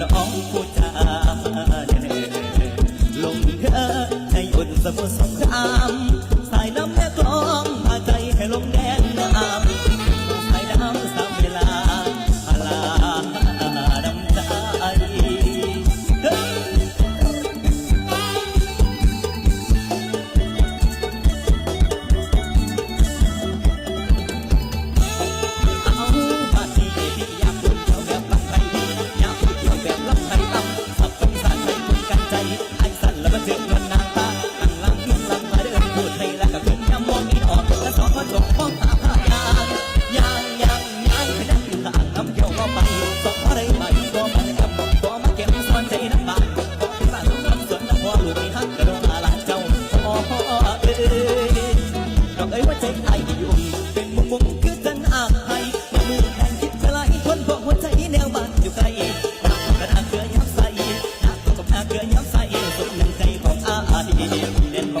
น้องผู้ชายลงเธอให้อุ่นสมุทรสงคราม เล่นบอ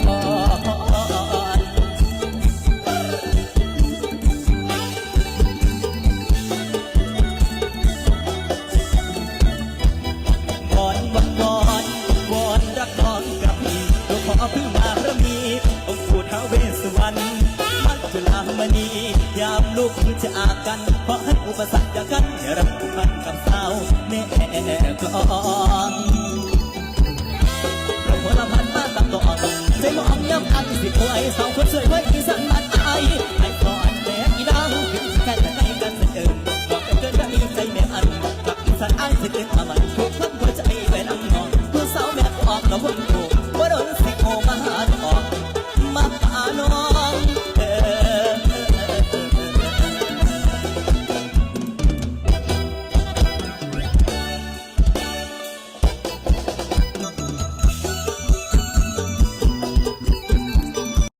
ลบอนบอนรักทองกับพี่หลวงพ่อมาพระมีองค์ปู่ท้าเวสวรรณมัจจุลามณียามลูกจะอากัน เพให้อุปสรรคจากกันรับผูกพันกับสาแม่กลอง สิป่วยสองคนสวยไว้ที่สันอัดาจไอ้ขออนแม่อีดังแค่แต่ใกล้กันสักเอิญบอกกันเกินแบบนี้ใจแม่อันกับอีสันอ้ายสัเอินอำไมทุกคนหัวใจไปนั่งนอนผู้สาวแม่ออกแล้ววน